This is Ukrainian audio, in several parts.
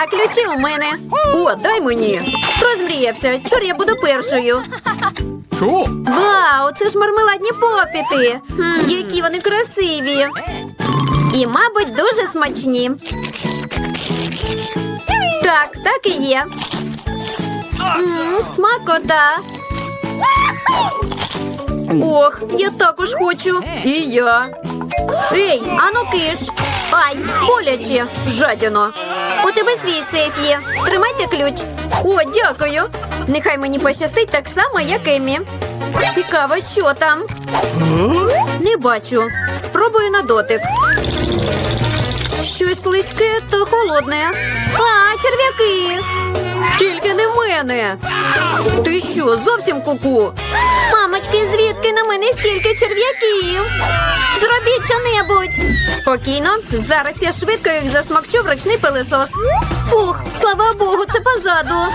А ключі у мене. О, дай мені. Розмріявся. Чор я буду першою. Вау, це ж мармеладні попіти. Які вони красиві. І, мабуть, дуже смачні. Так, так і є. М, смакота. Ох, я також хочу. І я. Ей, ану киш. Ай, боляче, жадіно. У тебе свій сейф є. Тримайте ключ. О, дякую. Нехай мені пощастить так само, як Емі. Цікаво, що там. Не бачу. Спробую на дотик. Щось слизьке та холодне. А, черв'яки. Тільки не мене. Ти що, зовсім куку? Мамочки, звідки на мене стільки черв'яків? Зробіть що-небудь. Спокійно, зараз я швидко їх засмокчу в ручний пилисос. Фух, слава Богу, це позаду.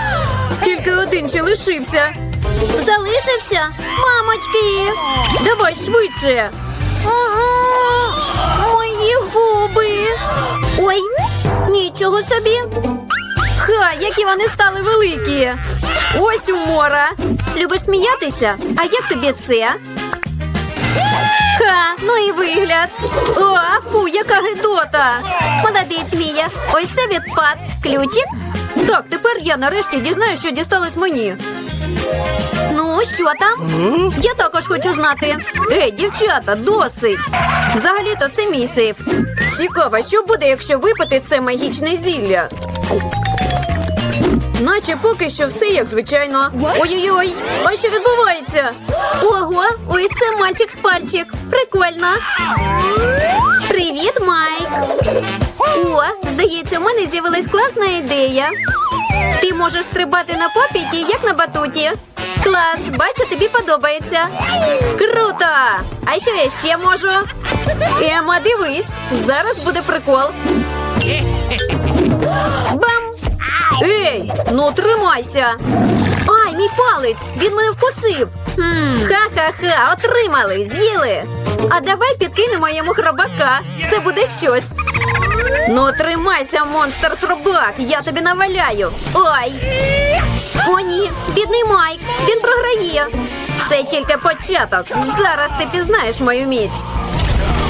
Тільки один ще лишився. Залишився? Мамочки. Давай швидше. Мої губи. Ой, нічого собі. Ха, які вони стали великі. Ось умора. Любиш сміятися? А як тобі це? Ха, ну і вигляд. О, фу, яка гидота. Молодець, Мія. Ось це відпад. Ключик? Так, тепер я нарешті дізнаюсь, що дісталось мені. Ну, що там? Я також хочу знати. Ей, дівчата, досить. Взагалі-то це мій сейф. Цікаво, що буде, якщо випити це магічне зілля. Наче поки що все як звичайно. Ой-ой-ой, а що відбувається? Ого, ось це мальчик з пальчик. Прикольно. Привіт, Майк. О, здається, у мене з'явилась класна ідея. Ти можеш стрибати на попіті, як на батуті. Клас, бачу, тобі подобається. Круто! А що я ще можу? Ема, дивись, зараз буде прикол. Ей, ну тримайся! Ай, мій палець! Він мене вкусив! Ха-ха-ха, отримали, з'їли! А давай підкинемо йому хробака. Це буде щось. Ну, тримайся, монстр хробак, я тобі наваляю. Ой! О, ні, бідний Майк, він програє. Це тільки початок. Зараз ти пізнаєш мою міць.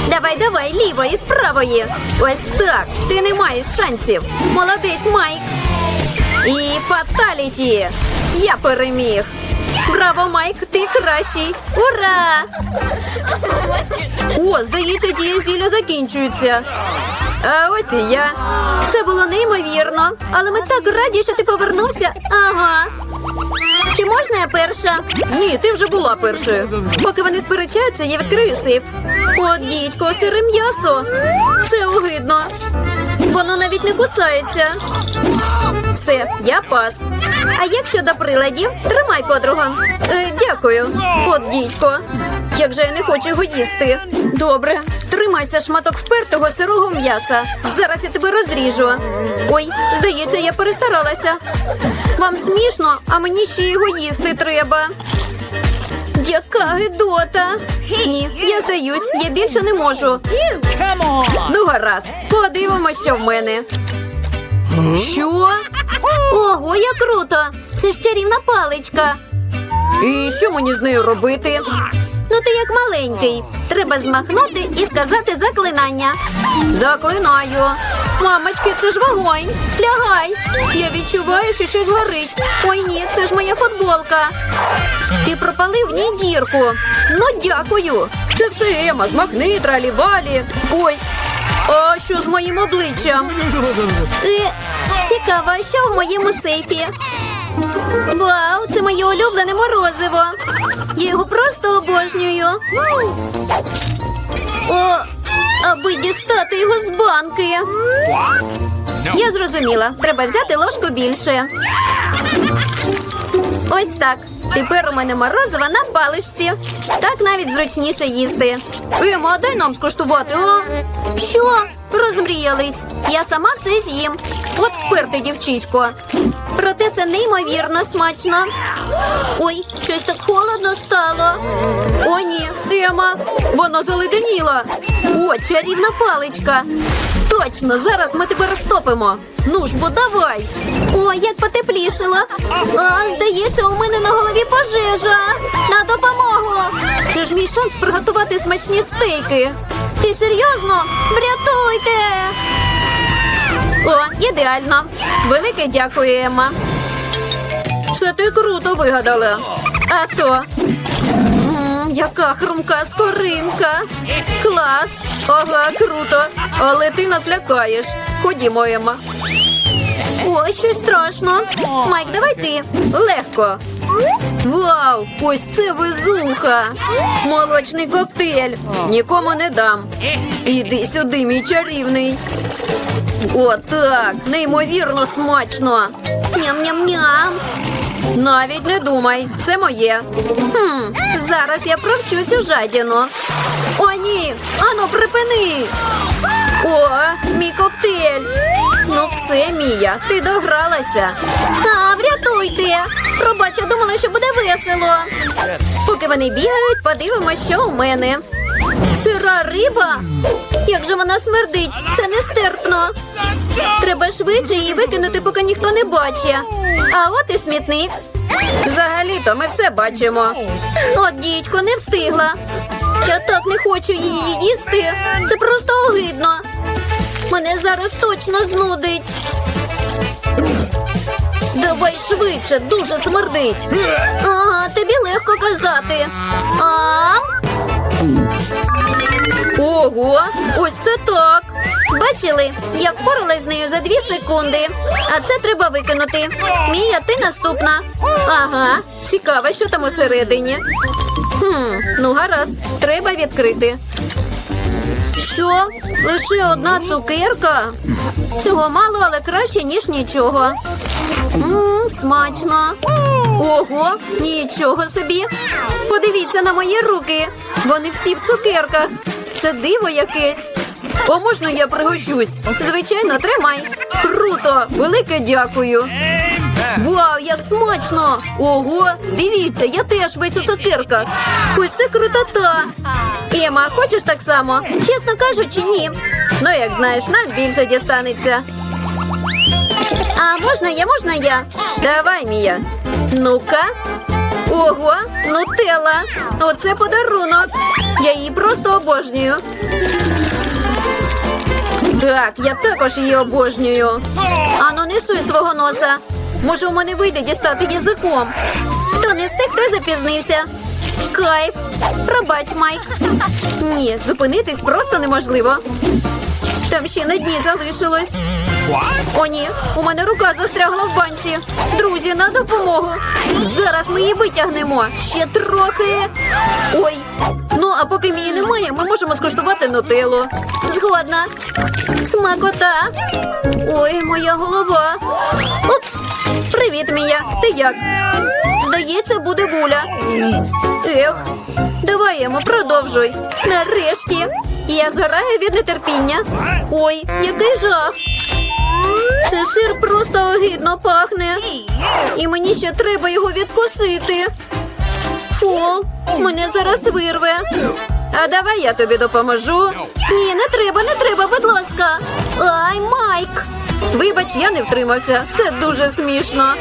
Давай, давай, лівої, з правої. Ось так. Ти не маєш шансів. Молодець, Майк. І фаталіті. Я переміг. Браво, Майк, ти кращий. Ура! О, здається, дія зілля закінчується. А ось і я. Це було неймовірно. Але ми так раді, що ти повернувся. Ага. Чи можна я перша? Ні, ти вже була першою. Поки вони сперечаються, я відкрию сейф. От дідько, сире м'ясо. Це огидно. Воно навіть не кусається. Все, я пас. А як щодо приладів, тримай подруга. Е, дякую. От дідько. Як же я не хочу його їсти. Добре, тримайся шматок впертого сирого м'яса. Зараз я тебе розріжу. Ой, здається, я перестаралася. Вам смішно, а мені ще його їсти треба. Яка гидота. Ні, я здаюсь, я більше не можу. Ну, гаразд, подивимося, що в мене. Що? Ого, як круто! Це ж чарівна паличка. І що мені з нею робити? Ну, ти як маленький. Треба змахнути і сказати заклинання. Заклинаю. Мамочки, це ж вогонь. Лягай. Я відчуваю, що щось горить. Ой, ні, це ж моя футболка. Ти пропалив в ній дірку. Ну, дякую. Це все Ема, змахни, тралівалі. Ой, а що з моїм обличчям? Е, цікаво, що в моєму сейфі? Вау, це моє улюблене морозиво. Я його просто обожнюю. О, аби дістати його з банки. Я зрозуміла. Треба взяти ложку більше. Ось так. Тепер у мене морозива на паличці. Так навіть зручніше їсти. Ема, а дай нам скуштувати, а? Що? Розмріялись. Я сама все з'їм. От вперте, дівчисько. Проте це неймовірно смачно. Ой, щось так холодно стало. О, ні, Ема, вона заледеніла. О, чарівна паличка. Точно, зараз ми тебе розтопимо. Ну ж, бо давай. О, як потеплішало. А, здається, у мене на голові пожежа. На допомогу. Це ж мій шанс приготувати смачні стейки. Ти серйозно? Врятуйте! О, ідеально. Велике дякую, Емма. Це ти круто вигадала. А то. Яка хрумка скоринка. Клас. Ага, круто. Але ти нас лякаєш. Ходімо, Емма. О, щось страшно. Майк, давай ти. Легко. Вау! Ось це везуха! Молочний коктейль. Нікому не дам. Іди сюди, мій чарівний. О, так, неймовірно смачно. Ням-ням-ням. Навіть не думай, це моє. Хм, зараз я провчу цю жадіну. О, ні! Ану, припини! О, мій коктейль. Ну все, Мія, ти догралася. А, врятуйте! Пробач, я думала, що буде весело. Поки вони бігають, подивимося, що у мене. Сира риба? Як же вона смердить? Це нестерпно. Треба швидше її викинути, поки ніхто не бачить. А от і смітник. Взагалі-то ми все бачимо. От дідько не встигла. Я так не хочу її їсти. Це просто огидно. Мене зараз точно знудить. Давай швидше, дуже смердить. Ага, тобі легко казати. А? Ого, ось це так. Бачили? Я впоралась з нею за дві секунди. А це треба викинути. Мія, ти наступна. Ага, цікаво, що там усередині. Хм, ну гаразд, треба відкрити. Що? Лише одна цукерка? Цього мало, але краще, ніж нічого. Мм, смачно. Ого, нічого собі. Подивіться на мої руки. Вони всі в цукерках. Це диво якесь. О, можна я пригощусь? Звичайно, тримай. Круто! Велике дякую. Вау, як смачно! Ого, дивіться, я теж весь у цукерках. Ось це крутота. Ема, хочеш так само? Чесно кажучи, ні. Ну, як знаєш, нам більше дістанеться. А можна я, можна я? Давай, Мія. Ну-ка. Ого, нутелла. Оце подарунок. Я її просто обожнюю. Так, я також її обожнюю. Ану, не свого носа. Може, у мене вийде дістати язиком. Хто не встиг, той запізнився. Кайф. Пробач, Майк. Ні, зупинитись просто неможливо. Там ще на дні залишилось. О, ні, у мене рука застрягла в банці. Друзі, на допомогу. Зараз ми її витягнемо. Ще трохи. Ой. Ну, а поки мії немає, ми можемо скуштувати нутеллу. Згодна. Смакота. Ой, моя голова. Упс. Привіт, Мія. Ти як? Здається, буде буля. Ех, давай продовжуй. Нарешті. Я згораю від нетерпіння. Ой, який жах. Це сир просто огидно пахне. І мені ще треба його відкусити. Фу, мене зараз вирве. А давай я тобі допоможу. Ні, не треба, не треба, будь ласка. Ай, Майк. Вибач, я не втримався. Це дуже смішно.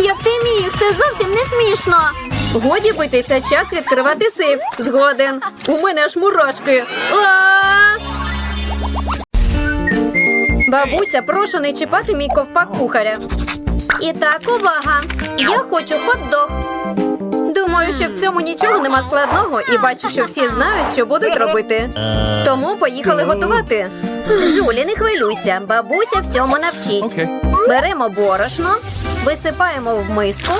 Як ти міг, це зовсім не смішно. Годі битися, час відкривати сейф. Згоден. У мене аж мурашки. А! Бабуся, прошу не чіпати мій ковпак кухаря. І так, увага! Я хочу хот-дог. Думаю, що в цьому нічого нема складного, і бачу, що всі знають, що будуть робити. Тому поїхали готувати. Джулі, не хвилюйся, бабуся всьому навчить. Беремо борошно, висипаємо в миску,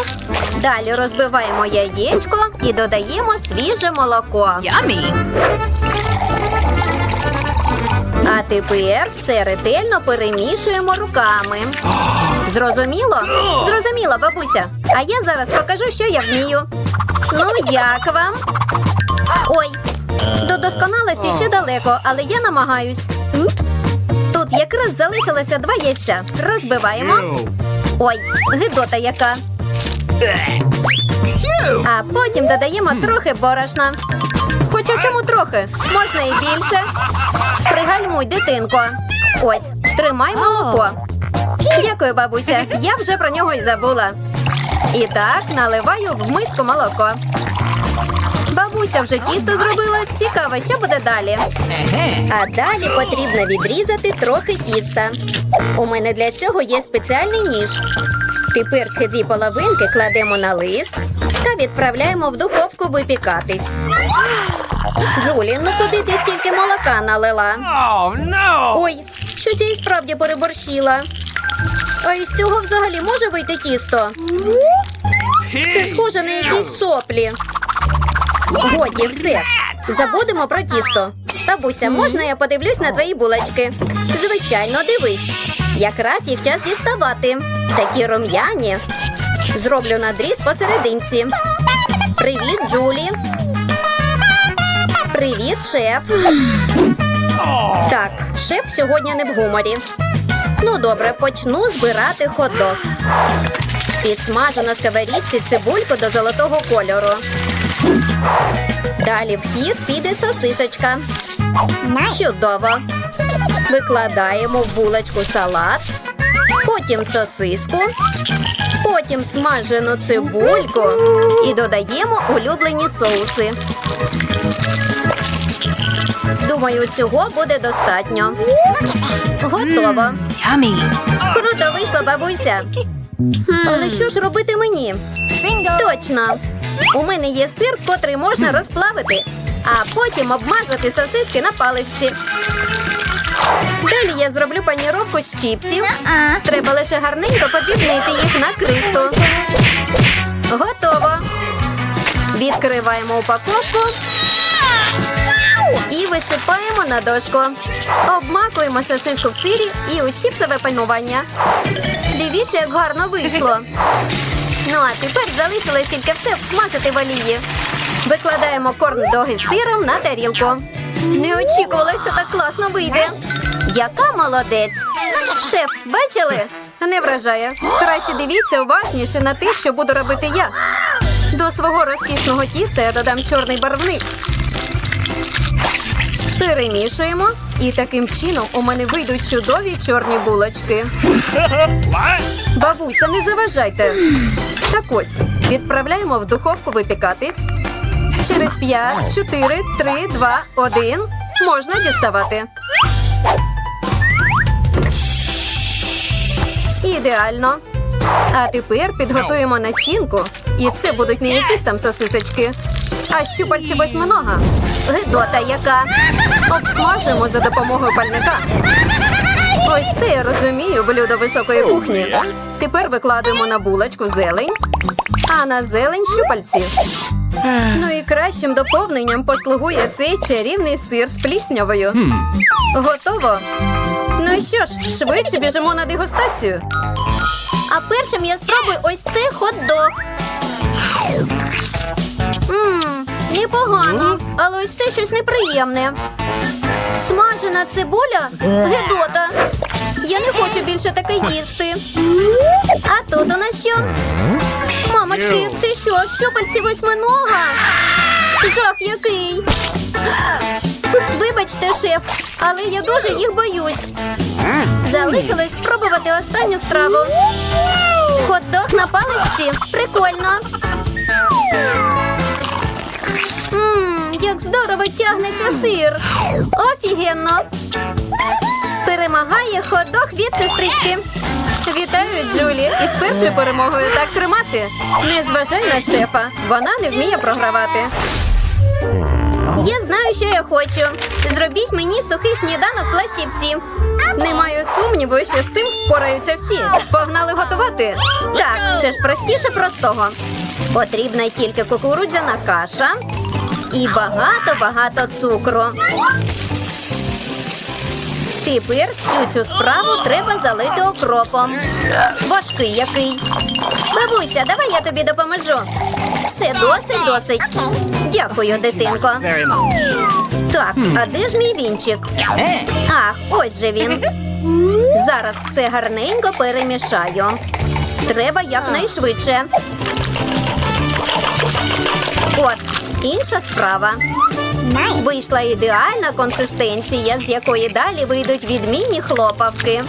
далі розбиваємо яєчко і додаємо свіже молоко. Yummy. А тепер все ретельно перемішуємо руками. Зрозуміло? Зрозуміло, бабуся. А я зараз покажу, що я вмію. Ну, як вам? Ой, до досконалості ще далеко, але я намагаюсь. Упс. Тут якраз залишилося два яйця. Розбиваємо. Ой, гидота яка. А потім додаємо трохи борошна. Хоча чому трохи? Можна і більше. Пригальмуй, дитинко. Ось, тримай молоко. Дякую, бабуся. Я вже про нього й забула. І так, наливаю в миску молоко. Бабуся вже тісто зробила. Цікаво, що буде далі. А далі потрібно відрізати трохи тіста. У мене для цього є спеціальний ніж. Тепер ці дві половинки кладемо на лист та відправляємо в духовку випікатись. Джулі, ну куди ти стільки молока налила? Oh no! Ой, щось я і справді переборщила. А із цього взагалі може вийти тісто? Це схоже на якісь соплі. Годі, все. Забудемо про тісто. Бабуся, можна я подивлюсь на твої булочки? Звичайно, дивись. Якраз їх час діставати. Такі рум'яні. Зроблю надріз посерединці. Привіт, Джулі. Привіт, шеф. Так, шеф сьогодні не в гуморі. Ну добре, почну збирати хот-дог. Підсмажу на сковорідці цибульку до золотого кольору. Далі в хід піде сосисочка. Чудово. Викладаємо в булочку салат, потім сосиску, потім смажену цибульку і додаємо улюблені соуси. Думаю, цього буде достатньо. Готово. Круто вийшло, бабуся. Але що ж робити мені? Точно. У мене є сир, котрий можна розплавити, а потім обмазати сосиски на паличці. Далі я зроблю паніровку з чіпсів. Треба лише гарненько подрібнити їх на крихту. Готово. Відкриваємо упаковку і висипаємо на дошку. Обмакуємо сосиску в сирі і у чіпсове панування. Дивіться, як гарно вийшло. Ну а тепер залишилось тільки все обсмажити в олії. Викладаємо корн-доги з сиром на тарілку. Не очікувала, що так класно вийде. Яка молодець! Шеф, бачили? Не вражає. Краще дивіться уважніше на те, що буду робити я. До свого розкішного тіста я додам чорний барвник. Перемішуємо, і таким чином у мене вийдуть чудові чорні булочки. Бабуся, не заважайте. Так ось, відправляємо в духовку випікатись. Через 5, 4, 3, 2, 1 можна діставати. Ідеально. А тепер підготуємо начинку. І це будуть не якісь там сосисочки, а щупальці восьминога. Гидота яка. Обсмажуємо за допомогою пальника. Ось це я розумію блюдо високої кухні. Тепер викладаємо на булочку зелень, а на зелень щупальці. Ну і кращим доповненням послугує цей чарівний сир з пліснявою. Готово. Ну що ж, швидше біжимо на дегустацію. А першим я спробую ось цей хот-дог. Ммм, непогано, але ось це щось неприємне. Смажена цибуля? Гедота. Я не хочу більше таке їсти. А тут у нас що? Мамочки, це що? Щупальці восьминога? Жах який. Вибачте, шеф, але я дуже їх боюсь. Залишилось спробувати останню страву. Хот-дог на паличці. Прикольно. Ммм, як здорово тягнеться сир. Офігенно. Перемагає хот-дог від сестрички. Вітаю, Джулі. Із першою перемогою так тримати. Не зважай на шефа. Вона не вміє програвати. Я знаю, що я хочу. Зробіть мені сухий сніданок пластівці. Не маю сумніву, що з цим впораються всі. Погнали готувати. Так, це ж простіше простого. Потрібна тільки кукурудзяна каша і багато-багато цукру. Тепер всю цю справу треба залити окропом. Важкий який. Бабуся, давай я тобі допоможу. Все досить, досить. Дякую, дитинко. Так, а де ж мій вінчик? Ах, ось же він. Зараз все гарненько перемішаю. Треба якнайшвидше. От, інша справа. Вийшла ідеальна консистенція, з якої далі вийдуть відмінні хлопавки.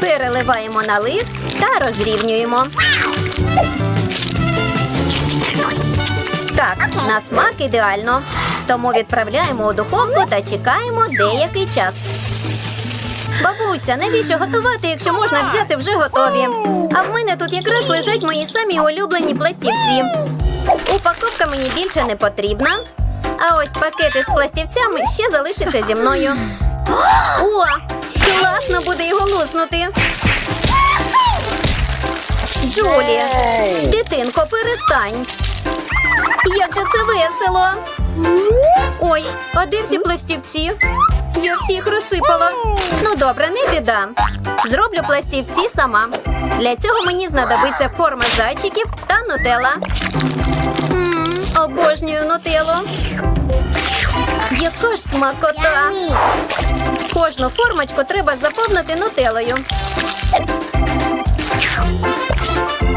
Переливаємо на лист та розрівнюємо. Так, на смак ідеально. Тому відправляємо у духовку та чекаємо деякий час. Бабуся, навіщо готувати, якщо можна взяти вже готові? А в мене тут якраз лежать мої самі улюблені пластівці. Упаковка мені більше не потрібна. А ось пакети з пластівцями ще залишаться зі мною. О, класно буде його луснути. Джулі, дитинко, перестань. Як же це весело. Ой, а де всі пластівці? Я всіх розсипала. Ну добре, не біда. Зроблю пластівці сама. Для цього мені знадобиться форма зайчиків та нутелла. Мм, обожнюю нутеллу. Яка ж смакота! Кожну формочку треба заповнити нутеллою.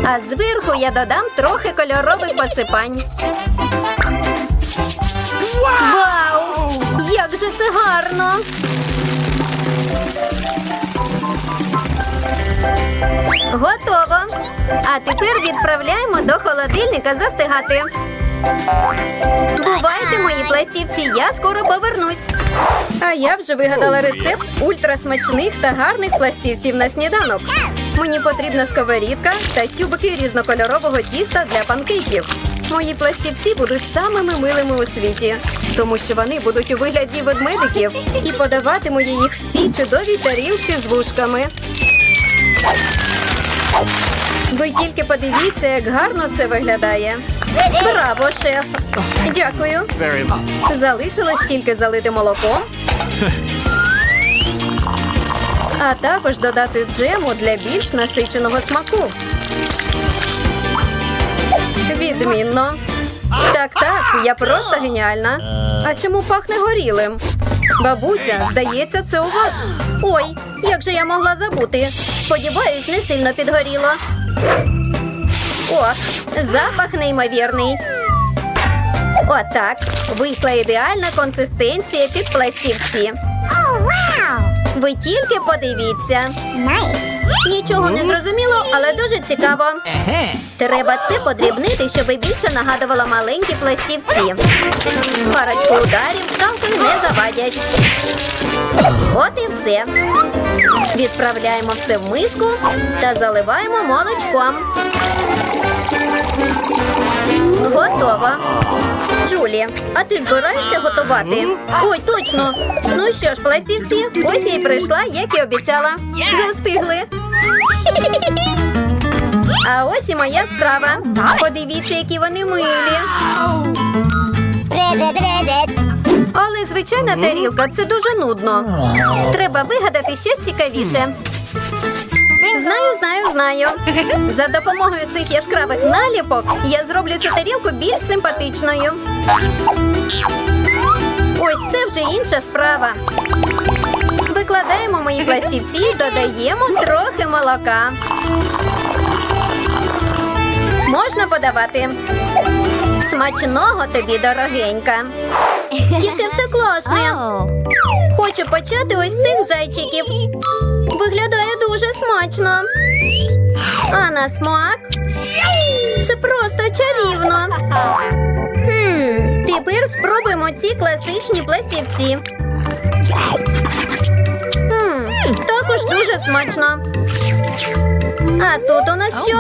А зверху я додам трохи кольорових посипань. Вау! Як же це гарно! Готово! А тепер відправляємо до холодильника застигати. Бувайте, мої пластівці, я скоро повернусь. А я вже вигадала рецепт ультрасмачних та гарних пластівців на сніданок. Мені потрібна сковорідка та тюбики різнокольорового тіста для панкейків. Мої пластівці будуть самими милими у світі, тому що вони будуть у вигляді ведмедиків і подаватиму я їх в цій чудовій тарілці з вушками. Ви тільки подивіться, як гарно це виглядає. Браво, шеф! Дякую. Залишилось тільки залити молоком. А також додати джему для більш насиченого смаку. Відмінно. Так, так, я просто геніальна. А чому пахне горілим? Бабуся, здається, це у вас. Ой, як же я могла забути? Сподіваюсь, не сильно підгоріло. О, запах неймовірний. Отак. Вийшла ідеальна консистенція під пластівці. Ви тільки подивіться. Нічого не зрозуміло, але дуже цікаво. Треба це подрібнити, щоб більше нагадувало маленькі пластівці. Парочку ударів скалкою не завадять. От і все. Відправляємо все в миску та заливаємо молочком. Готово. Джулі, а ти збираєшся готувати? Ой, точно. Ну що ж, пластівці, ось я й прийшла, як і обіцяла. Застигли. А ось і моя страва. Подивіться, які вони милі. Але звичайна тарілка це дуже нудно. Треба вигадати щось цікавіше. Знаю, знаю, знаю. За допомогою цих яскравих наліпок я зроблю цю тарілку більш симпатичною. Ось це вже інша справа. Викладаємо мої пластівці, і додаємо трохи молока. Можна подавати. Смачного тобі, дорогенька. Тільки все класне. Хочу почати ось з цих зайчиків. Виглядає дуже смачно. А на смак це просто чарівно. Хм, тепер спробуємо ці класичні пластівці. Хм, також дуже смачно. А тут у нас що?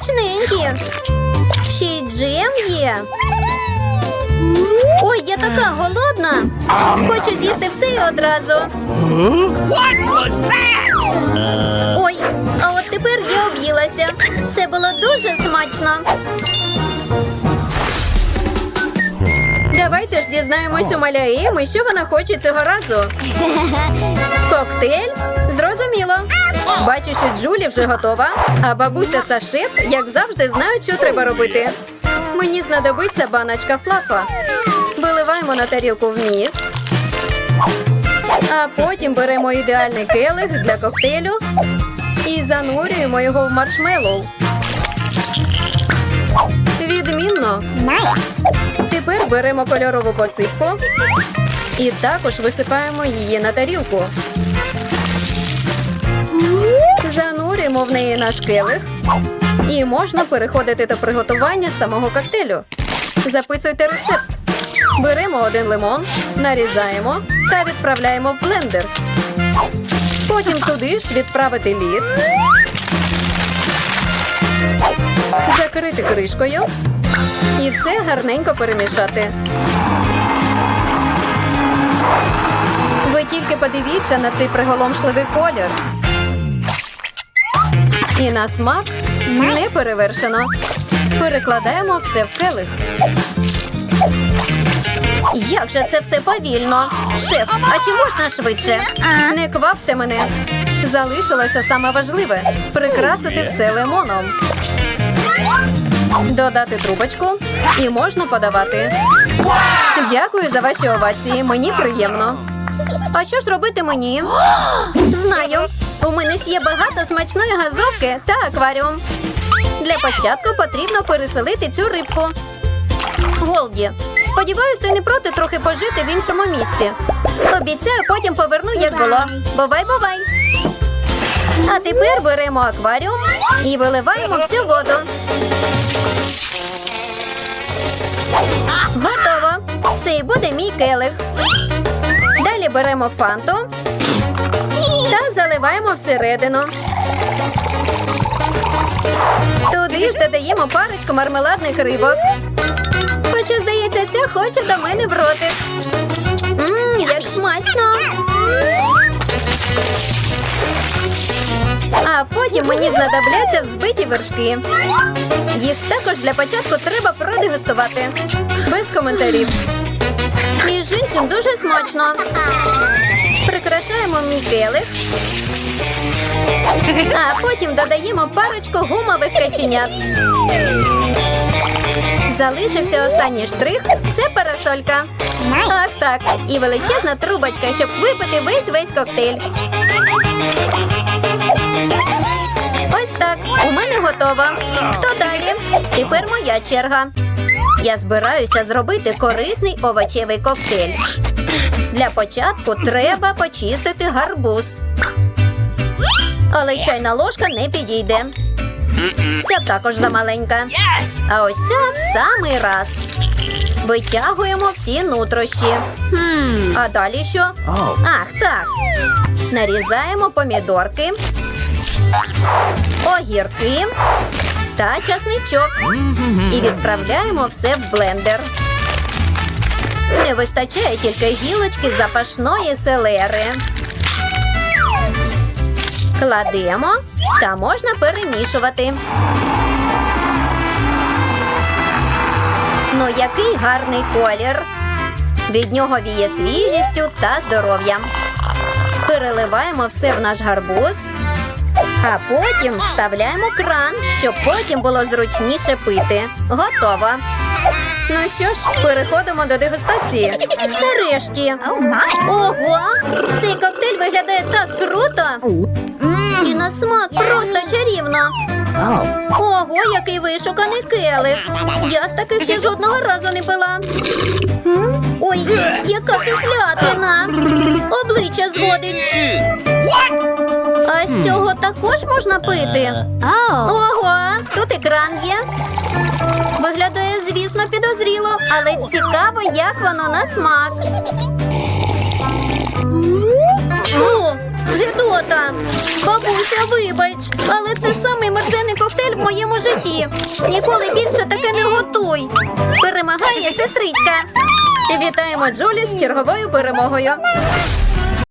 Смачненькі. Ще й джем є. Ой, я така голодна. Хочу з'їсти все і одразу. What was that? Ой, а от тепер я об'їлася. Все було дуже смачно. Давайте ж дізнаємось у Маляїми, що вона хоче цього разу. Коктейль? Зрозуміло. Бачу, що Джулі вже готова, а бабуся та шеф, як завжди, знають, що треба робити. Мені знадобиться баночка флафа. Виливаємо на тарілку вміст. А потім беремо ідеальний келих для коктейлю і Занурюємо його в маршмеллоу. Відмінно. Тепер беремо кольорову посипку і також висипаємо її на тарілку. Занурюємо в неї наш келих. І можна переходити до приготування самого коктейлю. Записуйте рецепт. Беремо один лимон, нарізаємо та відправляємо в блендер. Потім туди ж відправити лід. Закрити кришкою і все гарненько перемішати. Ви тільки подивіться на цей приголомшливий колір. І на смак не перевершено. Перекладаємо все в келих. Як же це все повільно? Шеф, а чи можна швидше? Не квапте мене. Залишилося саме важливе прикрасити все лимоном. Додати трубочку і можна подавати. Дякую за ваші овації. Мені приємно. А що ж робити мені? Знаю. У мене ж є багато смачної газовки та акваріум. Для початку потрібно переселити цю рибку. Голді, сподіваюсь, ти не проти трохи пожити в іншому місці. Обіцяю, потім поверну, як було. Бувай, бувай. А тепер беремо акваріум і виливаємо всю воду. Готово. Це і буде мій келих. Далі беремо фанту та всередину. Туди ж додаємо парочку мармеладних рибок. Хоча, здається, ця хоче до мене в ротик. Мм, як смачно. А потім мені знадобляться взбиті вершки. Їх також для початку треба продегустувати. Без коментарів. Між іншим дуже смачно. Мій келих. А потім додаємо парочку гумових каченят. Залишився останній штрих це парасолька. Ах так, і величезна трубочка, щоб випити весь весь коктейль. Ось так, у мене готово. Хто далі? Тепер моя черга. Я збираюся зробити корисний овочевий коктейль. Для початку треба почистити гарбуз. Але чайна ложка не підійде. Ця також замаленька. А ось ця в самий раз. Витягуємо всі нутрощі. А далі що? Ах, так. Нарізаємо помідорки, огірки та часничок. І відправляємо все в блендер. Не вистачає тільки гілочки запашної селери. Кладемо та можна перемішувати. Ну, який гарний колір. Від нього віє свіжістю та здоров'ям. Переливаємо все в наш гарбуз, а потім вставляємо кран, щоб потім було зручніше пити. Готово. Ну що ж, переходимо до дегустації. Нарешті. Ого! Цей коктейль виглядає так круто. І на смак просто чарівно. Ого, який вишуканий келих. Я з таких ще жодного разу не пила. Ой, яка кислятина. Обличчя зводить. А з цього також можна пити. Ого, тут екран є. Виглядає, звісно, підозріло, але цікаво, як воно на смак. Фу, Гидота! Бабуся, вибач, але це самий мерзенний коктейль в моєму житті. Ніколи більше таке не готуй. Перемагає сестричка. Вітаємо Джулі з черговою перемогою.